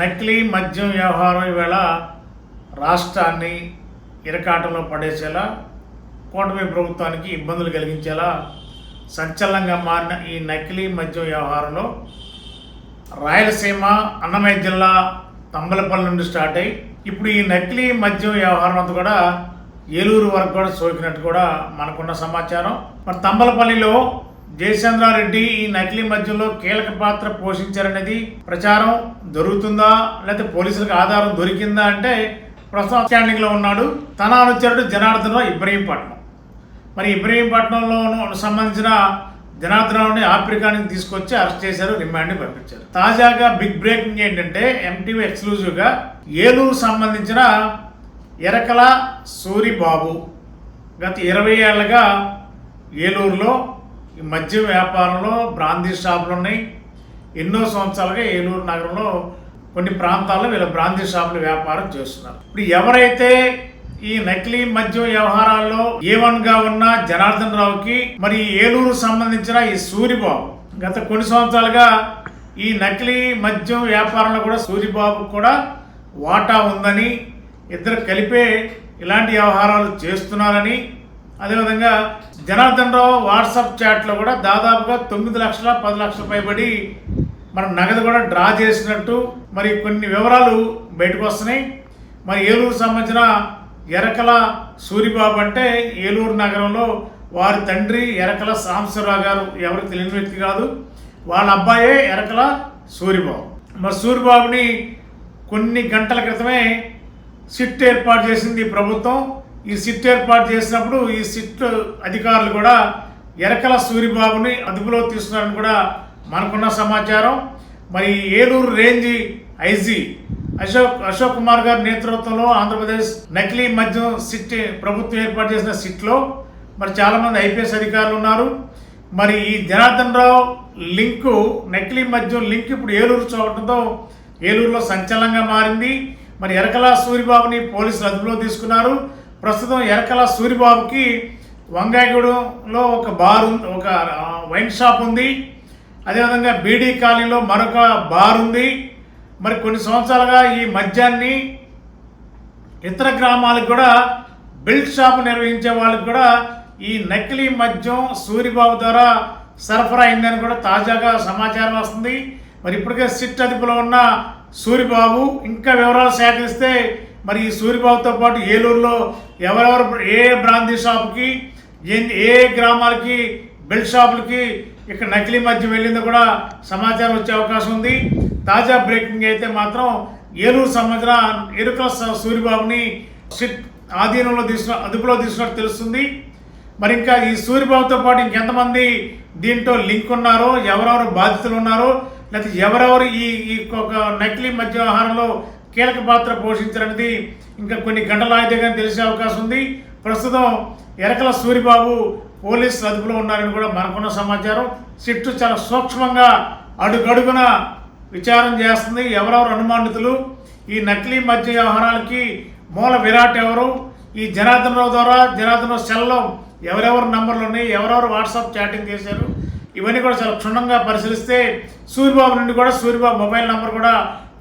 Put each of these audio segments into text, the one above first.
నకిలీ మద్యం వ్యవహారం ఈవేళ రాష్ట్రాన్ని ఇరకాటంలో పడేసేలా కూటమి ప్రభుత్వానికి ఇబ్బందులు కలిగించేలా సంచలనంగా మారిన ఈ నకిలీ మద్యం వ్యవహారంలో రాయలసీమ అన్నమయ్య జిల్లా తంబలపల్లి నుండి స్టార్ట్ అయ్యి ఇప్పుడు ఈ నకిలీ మద్యం వ్యవహారం అంతా కూడా ఏలూరు వరకు కూడా సోకినట్టు కూడా మనకున్న సమాచారం. మరి తంబలపల్లిలో జయచంద్రారెడ్డి ఈ నకిలీ మద్యంలో కీలక పాత్ర పోషించారనేది ప్రచారం దొరుకుతుందా? లేకపోతే పోలీసులకు ఆధారం దొరికిందా అంటే ప్రస్తుతం స్టాండింగ్లో ఉన్నాడు. తన అనుచరుడు జనార్దన్ రావు ఇబ్రహీంపట్నం. మరి ఇబ్రహీంపట్నంలో సంబంధించిన జనార్దనరావుని ఆఫ్రికా నుంచి తీసుకొచ్చి అరెస్ట్ చేశారు రిమాండ్ పంపించారు. తాజాగా బిగ్ బ్రేకింగ్ ఏంటంటే ఎంటీవీ ఎక్స్క్లూజివ్గా ఏలూరు సంబంధించిన ఎరకల సూరిబాబు గత ఇరవై ఏళ్ళగా ఏలూరులో ఈ మద్యం వ్యాపారంలో బ్రాందీ షాపులు ఉన్నాయి. ఎన్నో సంవత్సరాలుగా ఏలూరు నగరంలో కొన్ని ప్రాంతాల్లో వీళ్ళ బ్రాందీ షాపులు వ్యాపారం చేస్తున్నారు. ఇప్పుడు ఎవరైతే ఈ నకిలీ మద్యం వ్యవహారాల్లో ఏవన్గా ఉన్న జనార్దన్ రావుకి మరి ఏలూరు సంబంధించిన ఈ సూరిబాబు గత కొన్ని సంవత్సరాలుగా ఈ నకిలీ మద్యం వ్యాపారంలో కూడా సూరిబాబు కూడా వాటా ఉందని ఇద్దరు కలిపే ఇలాంటి వ్యవహారాలు చేస్తున్నారని అదేవిధంగా జనార్దన్ రావు వాట్సాప్ చాట్లో కూడా దాదాపుగా తొమ్మిది లక్షల పది లక్షల పైబడి మన నగదు కూడా డ్రా చేసినట్టు మరి కొన్ని వివరాలు బయటకు వస్తున్నాయి. మరి ఏలూరు సంబంధించిన ఎరకల సూరిబాబు అంటే ఏలూరు నగరంలో వారి తండ్రి ఎరకల సాంబశివరావు గారు ఎవరికి తెలియని వ్యక్తి కాదు. వాళ్ళ అబ్బాయే ఎరకల సూరిబాబు. మరి సూరిబాబుని కొన్ని గంటల క్రితమే సిట్ ఏర్పాటు చేసింది ప్రభుత్వం. ఈ సిట్ ఏర్పాటు చేసినప్పుడు ఈ సిట్ అధికారులు కూడా ఎరకల సూరిబాబుని అదుపులో తీసుకున్నారని కూడా మనకున్న సమాచారం. మరి ఏలూరు రేంజ్ ఐజీ అశోక్ అశోక్ కుమార్ గారి నేతృత్వంలో ఆంధ్రప్రదేశ్ నకిలీ మద్యం సిట్ ప్రభుత్వం ఏర్పాటు చేసిన సిట్లో మరి చాలామంది ఐపీఎస్ అధికారులు ఉన్నారు. మరి ఈ జనార్దన్ రావు లింకు నకిలీ మద్యం లింక్ ఇప్పుడు ఏలూరు చూడటంతో ఏలూరులో సంచలనంగా మారింది. మరి ఎరకల సూరిబాబుని పోలీసులు అదుపులో తీసుకున్నారు. ప్రస్తుతం ఎరకల సూరిబాబుకి వంగాయగూడెంలో ఒక బార్ ఉంది ఒక వైన్ షాప్ ఉంది. అదేవిధంగా బీడీ కాలనీలో మరొక బార్ ఉంది. మరి కొన్ని సంవత్సరాలుగా ఈ మద్యాన్ని ఇతర గ్రామాలకు కూడా బిల్డ్ షాప్ నిర్వహించే వాళ్ళకి కూడా ఈ నకిలీ మద్యం సూరిబాబు ద్వారా సరఫరా అయిందని కూడా తాజాగా సమాచారం వస్తుంది. మరి ఇప్పటికే సిట్ అదుపులో ఉన్న సూరిబాబు ఇంకా వివరాలు సేకరిస్తే మరి ఈ సూర్యబాబుతో పాటు ఏలూరులో ఎవరెవరు ఏ బ్రాందీ షాప్కి ఏ ఏ గ్రామాలకి బెల్ట్ షాపులకి ఇక్కడ నకిలీ మధ్య వెళ్ళిందో కూడా సమాచారం వచ్చే అవకాశం ఉంది. తాజా బ్రేకింగ్ అయితే మాత్రం ఏలూరు సంబంధించిన ఎరుకల సూర్యబాబుని సూరిబాబుని సిట్ ఆధీనంలో తీసుకున్న అదుపులో తీసుకున్నట్టు తెలుస్తుంది. మరి ఇంకా ఈ సూర్యబాబుతో పాటు ఇంకెంతమంది దీంట్లో లింక్ ఉన్నారో ఎవరెవరు బాధితులు ఉన్నారో లేకపోతే ఎవరెవరు ఈ ఈ ఒక నకిలీ మధ్య ఆహారంలో కీలక పాత్ర పోషించారనేది ఇంకా కొన్ని గంటల అయితే కానీ తెలిసే అవకాశం ఉంది. ప్రస్తుతం ఎరకల సూరిబాబు పోలీసులు అదుపులో ఉన్నారని కూడా మనకున్న సమాచారం. సిట్టు చాలా సూక్ష్మంగా అడుగడుగున విచారం చేస్తుంది. ఎవరెవరు అనుమానితులు? ఈ నకిలీ మద్య వ్యవహారాలకి మూల విరాట్ ఎవరు? ఈ జనార్దన్ రావు ద్వారా జనార్దన్ రావు సెల్లో ఎవరెవరు నంబర్లు ఉన్నాయి? ఎవరెవరు వాట్సాప్ చాటింగ్ చేశారు? ఇవన్నీ కూడా చాలా క్షుణ్ణంగా పరిశీలిస్తే సూర్యబాబు నుండి కూడా సూర్యబాబు మొబైల్ నంబర్ కూడా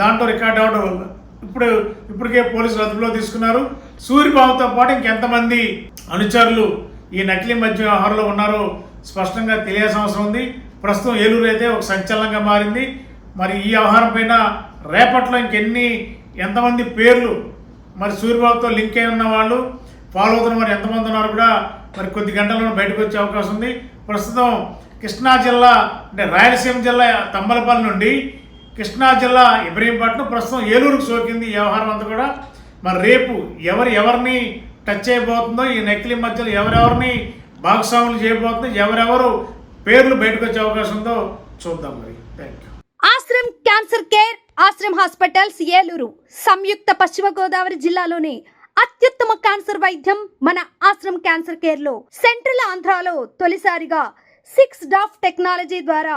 దాంట్లో రికార్డ్ అవ్వడం ఇప్పుడు ఇప్పటికే పోలీసులు అదుపులో తీసుకున్నారు. సూర్యబాబుతో పాటు ఇంకెంతమంది అనుచరులు ఈ నకిలీ మధ్య వ్యవహారంలో ఉన్నారో స్పష్టంగా తెలియాల్సిన అవసరం ఉంది. ప్రస్తుతం ఏలూరు అయితే ఒక సంచలనంగా మారింది. మరి ఈ వ్యవహారం పైన రేపట్లో ఇంకెన్ని ఎంతమంది పేర్లు మరి సూర్యబాబుతో లింక్ అయి ఉన్న వాళ్ళు ఫాలో అవుతున్న మరి ఎంతమంది ఉన్నారు కూడా మరి కొద్ది గంటల్లో బయటకు వచ్చే అవకాశం ఉంది. ప్రస్తుతం కృష్ణా జిల్లా అంటే రాయలసీమ జిల్లా తంబలపల్లి నుండి కృష్ణా జిల్లా ఇబ్రహీంపట్నం ప్రస్తుతం ఏలూరుకు సోకింది ఈ వ్యవహారం అంతా కూడా. మరి రేపు ఎవరు ఎవరిని టచ్ అయిపోతుందో ఈ నకిలీ మధ్యలో ఎవరెవరిని భాగస్వాములు చేయబోతుందో ఎవరెవరు పేర్లు బయటకు వచ్చే అవకాశం ఉందో చూద్దాం మరి. Thank you Ashram cancer care Ashram hospitals Eluru సంయుక్త పశ్చిమ గోదావరి జిల్లాలోని అత్యుత్తమ క్యాన్సర్ వైద్యం మన ఆశ్రమ్ క్యాన్సర్ కేర్లో సెంట్రల్ ఆంధ్రాలో తొలిసారిగా సిక్స్ డాఫ్ టెక్నాలజీ ద్వారా